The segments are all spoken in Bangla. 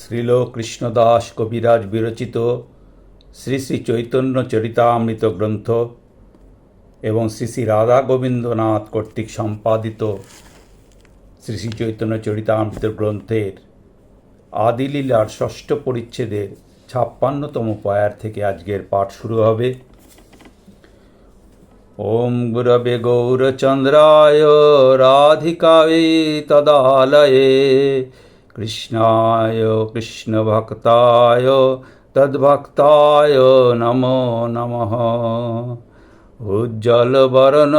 শ্রীল কৃষ্ণদাস কবিরাজ বিরচিত শ্রী শ্রী চৈতন্য চরিতামৃত গ্রন্থ এবং শ্রী শ্রী রাধা গোবিন্দনাথ কর্তৃক সম্পাদিত শ্রী শ্রী চৈতন্য চরিতামৃত গ্রন্থের আদিলীলার ষষ্ঠ পরিচ্ছেদের ছাপ্পান্নতম পয়ার থেকে আজকের পাঠ শুরু হবে ॐ गुरवे गौरचन्द्राय राधिकायै तदालये कृष्णाय कृष्णभक्ताय तद्भक्ताय नमो नमः उज्ज्वलवर्ण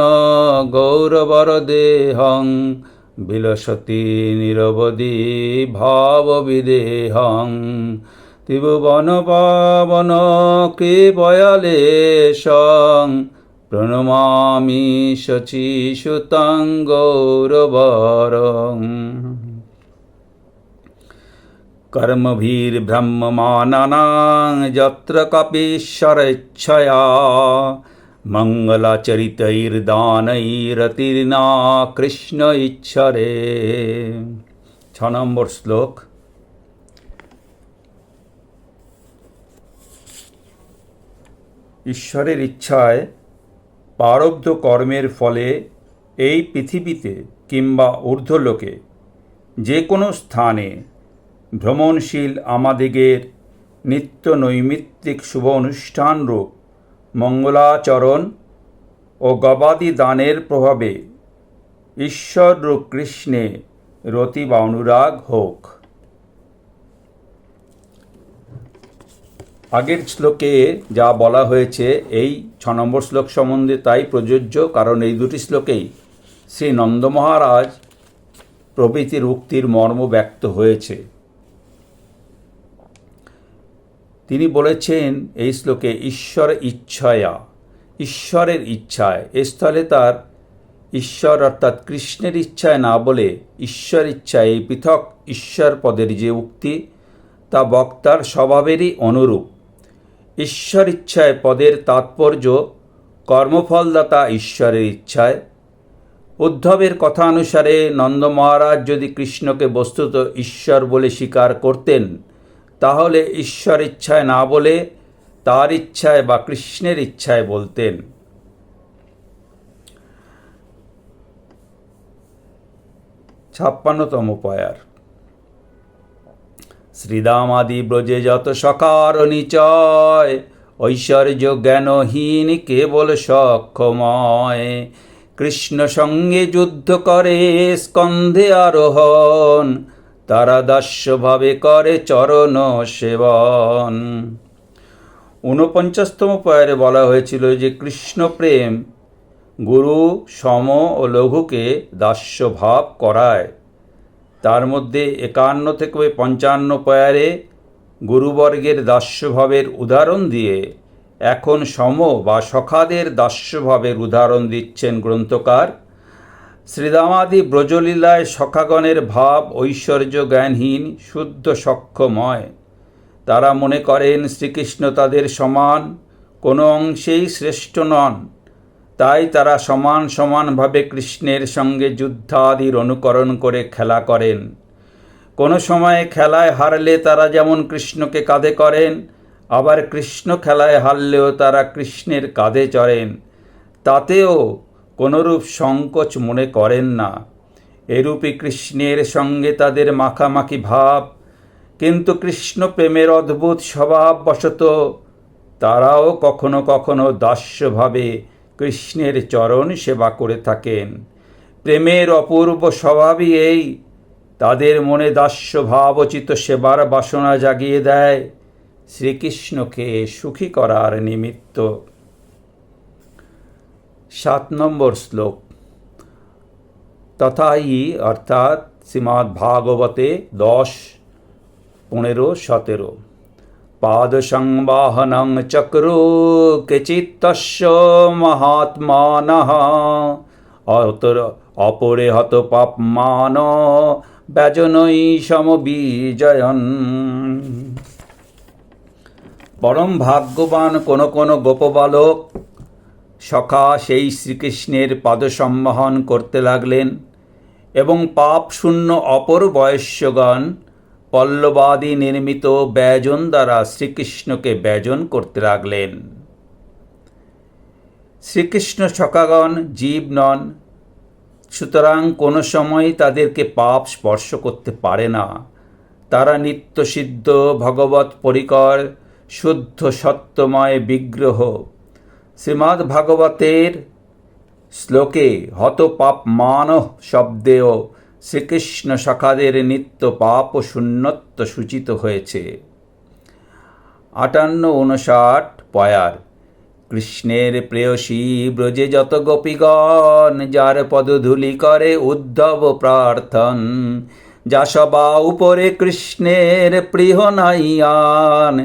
गौरवरदेहं विलसति निरवधि भावविदेहं त्रिभुवनपावन कृपयालेशं प्रणमामि शचीसुतं गौरवरम् कर्मभिर्ब्रह्ममानानां यत्र कपीश्वरेच्छया মঙ্গলাচরিতৈর্দানৈরতির্না কৃষ্ণ ইচ্ছরে ছ নম্বর শ্লোক ঈশ্বরের ইচ্ছায় প্রারব্ধ কর্মের ফলে এই পৃথিবীতে কিংবা ঊর্ধ্বলোকে যে কোনো স্থানে ভ্রমণশীল আমাদিগের নিত্য নৈমিত্তিক শুভ অনুষ্ঠানরূপ মঙ্গলাচরণ ও গবাদি দানের প্রভাবে ঈশ্বররূপ কৃষ্ণে রতি বা অনুরাগ হোক। আগের শ্লোকে যা বলা হয়েছে, এই ছ নম্বর শ্লোক সম্বন্ধে তাই প্রযোজ্য, কারণ এই দুটি শ্লোকেই শ্রী নন্দ মহারাজ প্রভৃতির উক্তির মর্ম ব্যক্ত হয়েছে। তিনি বলেছেন, এই শ্লোকে ঈশ্বর ইচ্ছয়া, ঈশ্বরের ইচ্ছায়। এ স্থলে তার ঈশ্বর অর্থাৎ কৃষ্ণের ইচ্ছায় না বলে ঈশ্বর ইচ্ছায় এই পৃথক ঈশ্বর পদের যে উক্তি, তা বক্তার স্বভাবেরই অনুরূপ। ঈশ্বর ইচ্ছায় পদের তাৎপর্য কর্মফলদাতা ঈশ্বরের ইচ্ছায়। উদ্ধবের কথা অনুসারে নন্দ মহারাজ যদি কৃষ্ণকে বস্তুত ঈশ্বর বলে স্বীকার করতেন তাহলে ঈশ্বর ইচ্ছায় না বলে তার ইচ্ছায় বা কৃষ্ণের ইচ্ছায় বলতেন। ছাপ্পান্নতম পয়ার। শ্রীদামাদি ব্রজে যত সকার নিচয়, ঐশ্বর্য জ্ঞানহীন কেবল সক্ষময়। কৃষ্ণ সঙ্গে যুদ্ধ করে স্কন্ধে আরোহণ তারা দাস্যভাবে করে চরণ সেবন। ঊনপঞ্চাশতম পয়ারে বলা হয়েছিল যে কৃষ্ণ প্রেম গুরু, সম ও লঘুকে দাস্যভাব করায়। তার মধ্যে একান্ন থেকে পঞ্চান্ন পয়ারে গুরুবর্গের দাস্যভাবের উদাহরণ দিয়ে এখন সম বা সখাদের দাস্যভাবের উদাহরণ দিচ্ছেন গ্রন্থকার শ্রীদামাদি ব্রজলীলায় সখাগণের ভাব ঐশ্বর্য জ্ঞানহীন, শুদ্ধ সক্ষময় তারা মনে করেন শ্রীকৃষ্ণ তাদের সমান, কোনো অংশেই শ্রেষ্ঠ নন। তাই তারা সমান সমানভাবে কৃষ্ণের সঙ্গে যুদ্ধাদির অনুকরণ করে খেলা করেন। কোনো সময়ে খেলায় হারলে তারা যেমন কৃষ্ণকে কাঁধে করেন, আবার কৃষ্ণ খেলায় হারলেও তারা কৃষ্ণের কাঁধে চড়েন। তাতেও কোনরূপ সংকোচ মনে করেন না। এরূপী কৃষ্ণের সঙ্গে তাদের মাখামাখি ভাব। কিন্তু কৃষ্ণ প্রেমের অদ্ভুত স্বভাববশত তারাও কখনো কখনো দাস্যভাবে কৃষ্ণের চরণ সেবা করে থাকেন। প্রেমের অপূর্ব স্বভাবই এই। তাদের মনে দাস্য ভাবচিত সেবার বাসনা জাগিয়ে দেয়। শ্রীকৃষ্ণকে সুখী করার নিমিত্ত। সাত নম্বর শ্লোক। তথাই অর্থাৎ শ্রীমৎ ভাগবতে দশ, পনেরো, সতেরো। পাদসংবাহনং চক্রো কেচিত্তস্য মহাত্মানः। অতর অপরে হত পাপমান ব্যজনৈ সমবিজয়ন। পরম ভাগ্যবান কোন কোন গোপবালক সখা সেই শ্রীকৃষ্ণের পাদসম্মোহন করতে লাগলেন এবং পাপ শূন্য অপর বয়স্যগণ পল্লবাদি নির্মিত ব্যজন দ্বারা শ্রীকৃষ্ণকে ব্যজন করতে লাগলেন। শ্রীকৃষ্ণ সখাগণ জীব নন, সুতরাং কোনো সময় তাদেরকে পাপ স্পর্শ করতে পারে না। তারা নিত্যসিদ্ধ ভগবত পরিকর, শুদ্ধ সত্যময় বিগ্রহ শ্রীমদ্ ভাগবতের শ্লোকে হত পাপ মান শব্দেও শ্রীকৃষ্ণ সখাদের নিত্য পাপ শূন্যত্ব সূচিত হয়েছে। আটান্ন উনষাট পয়ার। কৃষ্ণের প্রেয়সী ব্রজে যত গোপীগণ, যার পদধূলি করে উদ্ধব প্রার্থন, যা সবা উপরে কৃষ্ণের প্রিয় নাইয়ান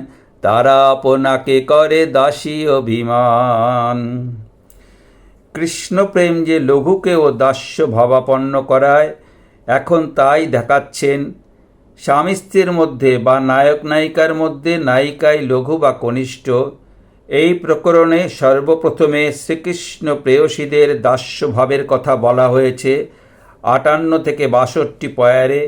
তারা আপনাকে করে দাসী অভিমান। কৃষ্ণপ্রেম যে লঘুকেও দাস্য ভাবাপন্ন করায়, এখন তাই দেখাচ্ছেন, স্বামী স্ত্রীর মধ্যে বা নায়ক নায়িকার মধ্যে নায়িকায় লঘু বা কনিষ্ঠ, এই প্রকরণে সর্বপ্রথমে শ্রীকৃষ্ণ প্রেয়সীদের দাস্যভাবের কথা বলা হয়েছে আটান্ন থেকে বাষট্টি পয়ারে।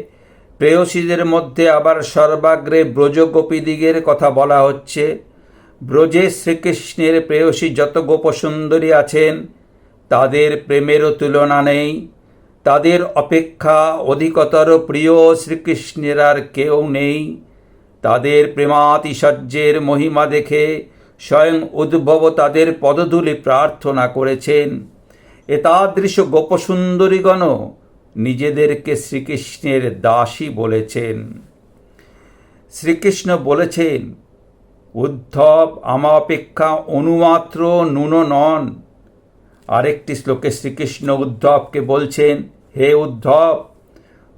প্রেয়সীদের মধ্যে আবার সর্বাগ্রে ব্রজগোপীদিগের কথা বলা হচ্ছে। ব্রজে শ্রীকৃষ্ণের প্রেয়সী যত গোপসুন্দরী আছেন, তাদের প্রেমেরও তুলনা নেই। তাদের অপেক্ষা অধিকতর প্রিয় শ্রীকৃষ্ণের আর কেউ নেই। তাদের প্রেমাতিশয্যের মহিমা দেখে স্বয়ং উদ্ভব তাদের পদধূলি প্রার্থনা করেছেন। এতাদৃশ গোপসুন্দরীগণ নিজেদেরকে শ্রীকৃষ্ণের দাসী বলেছেন। শ্রীকৃষ্ণ বলেছেন, উদ্ধব, আমা অপেক্ষা অনুমাত্র নুন নন। আরেকটি শ্লোকে শ্রীকৃষ্ণ উদ্ধবকে বলছেন, হে উদ্ধব,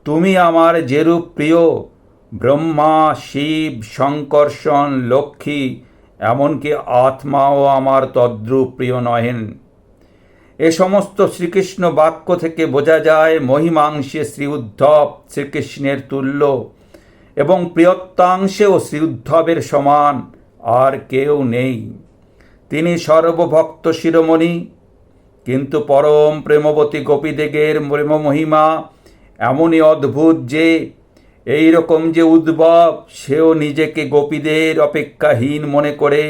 তুমি আমার যেরূপ প্রিয়, ব্রহ্মা, শিব শঙ্কর্ষণ লক্ষ্মী, এমনকি আত্মাও আমার তদ্রূপ প্রিয় নহেন। এ সমস্ত শ্রীকৃষ্ণ বাক্য থেকে বোঝা যায় মহিমাংশে শ্রী উদ্ধব শ্রীকৃষ্ণের তুল্য এবং প্রিয়ত্বাংশেও শ্রী উদ্ধবের সমান আর কেউ নেই। তিনি সর্বভক্ত শিরোমণি, কিন্তু পরম প্রেমবতী গোপীদেগের প্রেম মহিমা এমনই অদ্ভুত যে এই রকম যে উদ্ভব, সেও নিজেকে গোপীদের অপেক্ষাহীন মনে করে।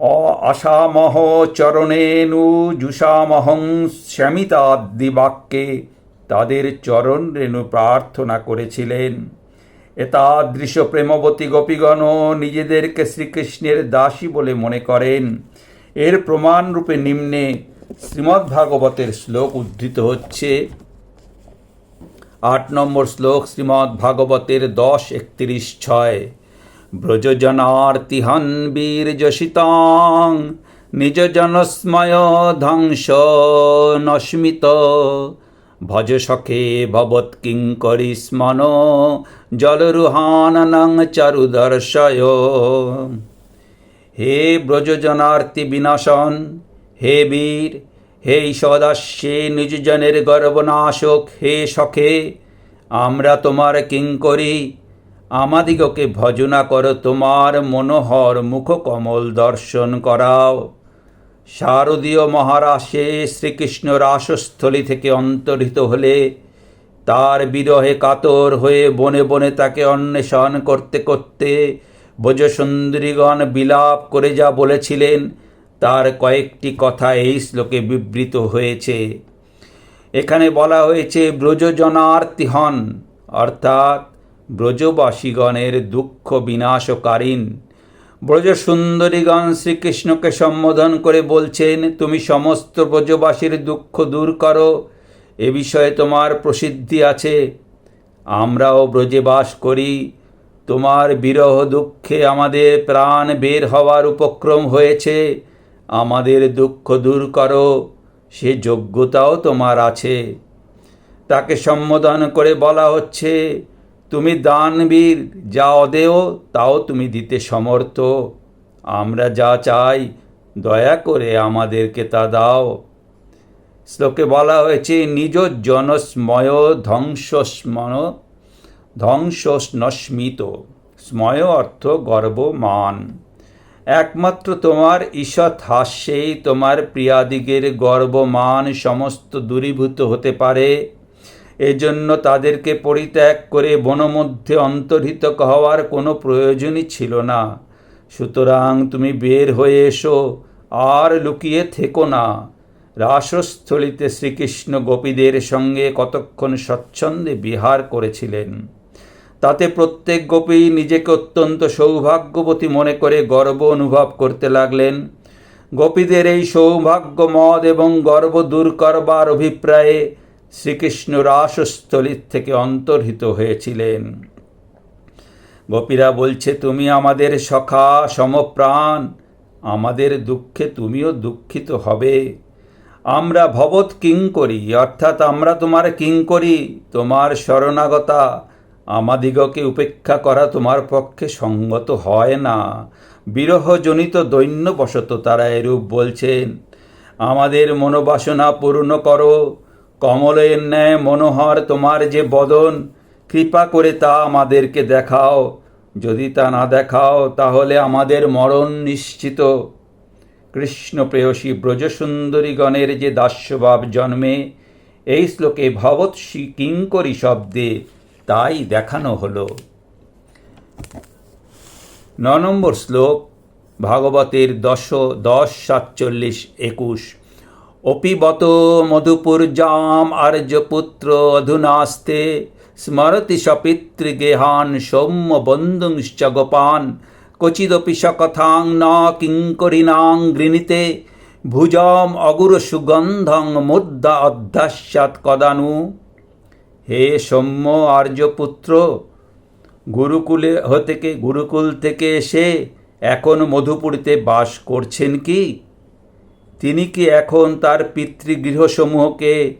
অ আশামহ চরণেনু জুষামহং শ্যামিতাদ্দি বাক্যে তাদের চরণ রেণু প্রার্থনা করেছিলেন। এতাদৃশ প্রেমবতী গোপীগণ নিজেদেরকে শ্রীকৃষ্ণের দাসী বলে মনে করেন। এর প্রমাণরূপে নিম্নে শ্রীমদ্ভাগবতের শ্লোক উদ্ধৃত হচ্ছে। আট নম্বর শ্লোক শ্রীমদ্ ভাগবতের দশ একত্রিশ ছয়। ব্রজজনার্তিহন বীর যশিতাং নিজ জনস্ময় ধ্বংস নস্মিত। ভজ সখে ভবৎ কিঙ্করি স্মন জলরুহানং চারুদর্শয়। হে ব্রজজনার্তি বিনাশন, হে বীর, হে সদাস্যে নিজজনের গর্বনাশক, হে সখে, আমরা তোমার কিঙ্করি আমাদিগকে ভজনা কর, তোমার মনোহর মুখকমল দর্শন করাও। শারদীয় মহারাশে শ্রীকৃষ্ণ রাসস্থলী থেকে অন্তর্হিত হলে তার বিরহে কাতর হয়ে বনে বনে তাকে অন্বেষণ করতে করতে ভোজসুন্দরীগণ বিলাপ করে যা বলেছিলেন, তার কয়েকটি কথা এই শ্লোকে বিবৃত হয়েছে। এখানে বলা হয়েছে, ব্রজজনার্তি হন, অর্থাৎ ব্রজবাসীগণের দুঃখ বিনাশকারীন। ব্রজসুন্দরীগণ শ্রীকৃষ্ণকে সম্বোধন করে বলছেন, তুমি সমস্ত ব্রজবাসীর দুঃখ দূর করো। এ বিষয়ে তোমার প্রসিদ্ধি আছে। আমরাও ব্রজে বাস করি। তোমার বিরহ দুঃখে আমাদের প্রাণ বের হওয়ার উপক্রম হয়েছে। আমাদের দুঃখ দূর করো। সে যোগ্যতাও তোমার আছে। তাকে সম্বোধন করে বলা হচ্ছে তুমি দানবীর, যা অদেয়, তাও তুমি দিতে সমর্থ। আমরা যা চাই, দয়া করে আমাদেরকে তা দাও। শ্লোকে বলা হয়েছে, নিজ জনস্ময় ধ্বংসস্মন, ধ্বংসস্নস্মিত। স্ময় অর্থ গর্বমান। একমাত্র তোমার ঈষৎ হাস্যেই তোমার প্রিয়াদিগের গর্বমান সমস্ত দূরীভূত হতে পারে। এজন্য তাদেরকে পরিত্যাগ করে বনমধ্যে অন্তর্হিত হওয়ার কোনো প্রয়োজনই ছিল না। সুতরাং তুমি বের হয়ে এসো, আর লুকিয়ে থেকো না। রাসস্থলিতে শ্রীকৃষ্ণ গোপীদের সঙ্গে কতক্ষণ স্বচ্ছন্দে বিহার করেছিলেন। তাতে প্রত্যেক গোপী নিজেকে অত্যন্ত সৌভাগ্যবতী মনে করে গর্ব অনুভব করতে লাগলেন। গোপীদের এই সৌভাগ্যমদ এবং গর্ব দূর করবার অভিপ্রায়ে শ্রীকৃষ্ণ রাসস্থলীর থেকে অন্তর্হিত হয়েছিলেন। গোপীরা বলছে, তুমি আমাদের সখা, সমপ্রাণ। আমাদের দুঃখে তুমিও দুঃখিত হবে। আমরা ভবৎ কিং করি, অর্থাৎ আমরা তোমার কিং করি। তোমার শরণাগতা আমাদিগকে উপেক্ষা করা তোমার পক্ষে সঙ্গত হয় না। বিরহজনিত দৈন্যবশত তারা এরূপ বলছেন, আমাদের মনোবাসনা পূর্ণ করো। কমলের ন্যায় মনোহর তোমার যে বদন, কৃপা করে তা আমাদেরকে দেখাও। যদি তা না দেখাও, তাহলে আমাদের মরণ নিশ্চিত। কৃষ্ণ প্রেয়সী ব্রজসুন্দরীগণের যে দাস্যভাব জন্মে, এই শ্লোকে ভবৎসী কিঙ্করী শব্দে তাই দেখানো হলো। ন নম্বর শ্লোক, ভাগবতের দশ দশ, সাতচল্লিশ, একুশ। অপিবত মধুপুরজাম আর্যপুত্র অধুনাস্তে, স্মরতি সপিতৃগেহান সৌম্য বন্ধুংশ্চ গোপান, ক্বচিদপি সকথাং ন কিঙ্করিণাং গৃণীতে, ভুজম অগুর সুগন্ধং মুদ্রা অধ্যাস্যাৎ কদানু। হে সৌম্য আর্যপুত্র গুরুকুলে থেকে গুরুকুল থেকে এসে এখন মধুপুরীতে বাস করছেন কি? তিনি কি এখন তার পিতৃগৃহসমূহকে,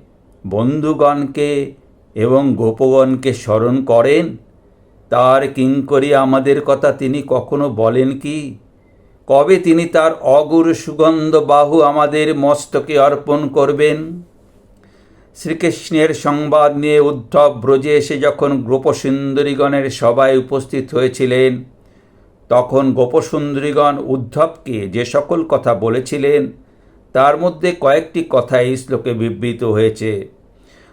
বন্ধুগণকে এবং গোপগণকে স্মরণ করেন? তার কিঙ্করি আমাদের কথা তিনি কখনো বলেন কি? কবে তিনি তার অগুর সুগন্ধ বাহু আমাদের মস্তকে অর্পণ করবেন? শ্রীকৃষ্ণের সংবাদ নিয়ে উদ্ধব ব্রজে এসে যখন গোপসুন্দরীগণের সভায় উপস্থিত হয়েছিলেন, তখন গোপসুন্দরীগণ উদ্ধবকে যে সকল কথা বলেছিলেন তার মধ্যে কয়েকটি কথা এই শ্লোকে বিবৃত হয়েছে।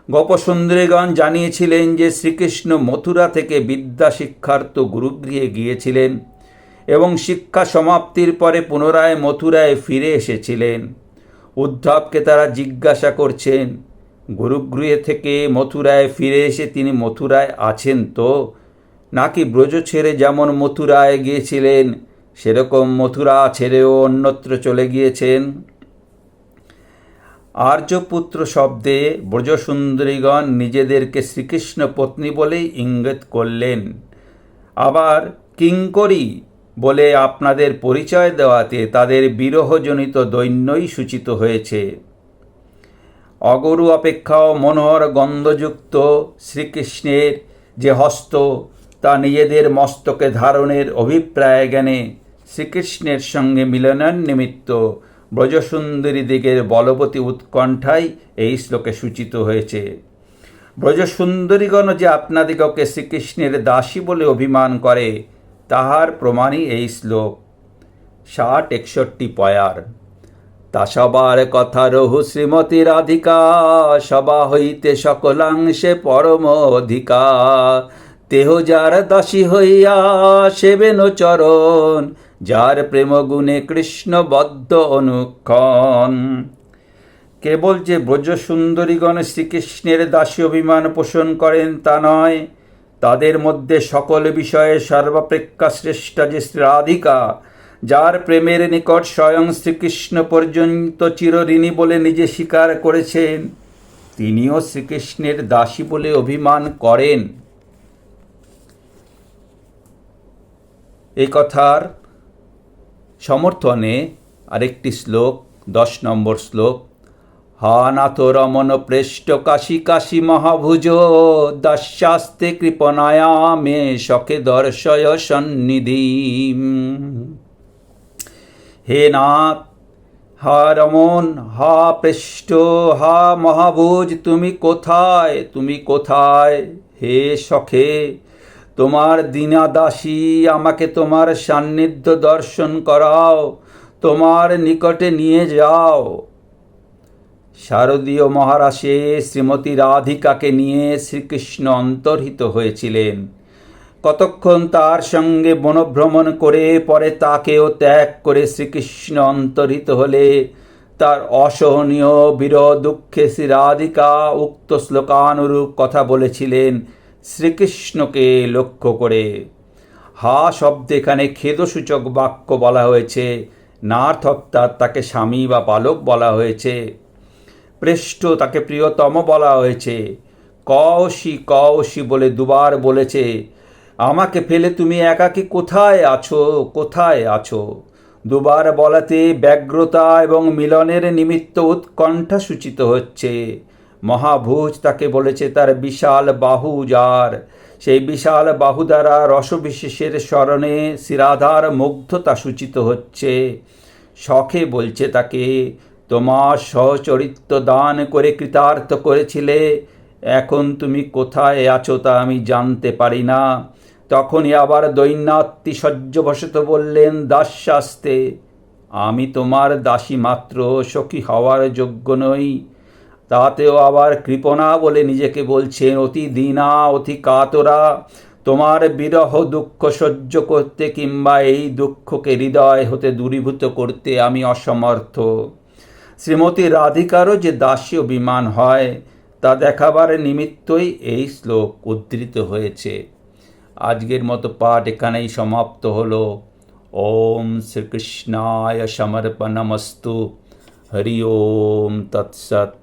গোপসুন্দরীগণ জানিয়েছিলেন যে শ্রীকৃষ্ণ মথুরা থেকে বিদ্যা শিক্ষার্থ গুরুগৃহে গিয়েছিলেন এবং শিক্ষা সমাপ্তির পরে পুনরায় মথুরায় ফিরে এসেছিলেন। উদ্ধবকে তারা জিজ্ঞাসা করছেন, গুরুগৃহে থেকে মথুরায় ফিরে এসে তিনি মথুরায় আছেন তো? নাকি ব্রজ ছেড়ে যেমন মথুরায় গিয়েছিলেন, সেরকম মথুরা ছেড়েও অন্যত্র চলে গিয়েছেন? আর্যপুত্র শব্দে ব্রজসুন্দরীগণ নিজেদেরকে শ্রীকৃষ্ণ পত্নী বলেই ইঙ্গিত করলেন। আবার কিঙ্করি বলে আপনাদের পরিচয় দেওয়াতে তাদের বিরহজনিত দৈন্যই সূচিত হয়েছে। অগরু অপেক্ষাও মনোহর গন্ধযুক্ত শ্রীকৃষ্ণের যে হস্ত, তা নিজেদের মস্তকে ধারণের অভিপ্রায় জ্ঞানে শ্রীকৃষ্ণের সঙ্গে মিলনের নিমিত্ত ব্রজসুন্দরী দিগের বলবতী উৎকণ্ঠাই এই শ্লোকে সূচিত হয়েছে। ব্রজসুন্দরীগণ যে আপনাদিগকে শ্রীকৃষ্ণের দাসী বলে অভিমান করে, তাহার প্রমাণই এই শ্লোক। ষাট একষট্টি পয়ার। তা সবার কথা রহু শ্রীমতী রাধিকা, সবা হইতে সকলাংশে পরম অধিকার তেহ যার দাসী হইয়া সেবেন চরণ যার প্রেম গুণে কৃষ্ণ বদ্ধ অনুক্ষণ কেবল যে ব্রজসুন্দরীগণ শ্রীকৃষ্ণের দাসী অভিমান পোষণ করেন তা নয়, তাদের মধ্যে সকল বিষয়ে সর্বাপেক্ষা শ্রেষ্ঠা যে রাধিকা, যার প্রেমের নিকট স্বয়ং শ্রীকৃষ্ণ পর্যন্ত চিরঋণী বলে নিজে স্বীকার করেছেন, তিনিও শ্রীকৃষ্ণের দাসী বলে অভিমান করেন। এই কথার সমর্থনে আরেকটি শ্লোক, দশ নম্বর শ্লোক। হা নাথ রমন প্রেষ্ট কাশী কাশী মহাভুজ দাস্যাস্তে কৃপনায়া মে শখে দর্শয় সন্নিধি হে নাথ, হা রমন, হা পৃষ্ঠ, হা মহাভুজ, তুমি কোথায়? তুমি কোথায়? হে সখে তোমার দীনা দাসী আমাকে তোমার সান্নিধ্য দর্শন করাও, তোমার নিকটে নিয়ে যাও। শারদীয় মহারাশে শ্রীমতী রাধিকাকে নিয়ে শ্রীকৃষ্ণ অন্তর্হিত হয়েছিলেন। কতক্ষণ তার সঙ্গে বনভ্রমণ করে পরে তাকেও ত্যাগ করে শ্রীকৃষ্ণ অন্তর্হিত হলে, তার অসহনীয় বীর দুঃখে শ্রী রাধিকা উক্ত শ্লোকানুরূপ কথা বলেছিলেন শ্রীকৃষ্ণকে লক্ষ্য করে। হা শব্দে এখানে খেদসূচক বাক্য বলা হয়েছে। নার্থ অর্থাৎ তাকে স্বামী বা বালক বলা হয়েছে। পৃষ্ঠ তাকে প্রিয়তম বলা হয়েছে। কওশি কওশি বলে দুবার বলেছে, আমাকে ফেলে তুমি একাকী কোথায় আছো? কোথায় আছো? দুবার বলাতে ব্যগ্রতা এবং মিলনের নিমিত্ত উৎকণ্ঠা সূচিত হচ্ছে। মহাভুজ তাকে বলেছে তার বিশাল বাহু যার। সেই বিশাল বাহু দ্বারা রসবিশেষের স্মরণে শিরাধার মুগ্ধতা সূচিত হচ্ছে। শখে বলছে তাকে, তোমার সহচরিত্র দান করে কৃতার্থ করেছিলে। এখন তুমি কোথায় আছো তা আমি জানতে পারি না। তখনই আবার দৈন্যাত্তি সহ্যবশত বললেন দাসশাস্তে আমি তোমার দাসী মাত্র, সখী হওয়ার যোগ্য নই। তাতেও আবার কৃপণা বলে নিজেকে বলছেন, অতি দীনা, অতি কাতরা। তোমার বিরহ দুঃখ সহ্য করতে কিংবা এই দুঃখকে হৃদয় হতে দূরীভূত করতে আমি অসমর্থ। শ্রীমতী রাধিকারও যে দাসী বিমান হয়, তা দেখাবার নিমিত্তই এই শ্লোক উদ্ধৃত হয়েছে। আজকের মতো পাঠ এখানেই সমাপ্ত হলো। ওম শ্রীকৃষ্ণায় সমর্পণমস্তু। হরি ওম তৎসৎ।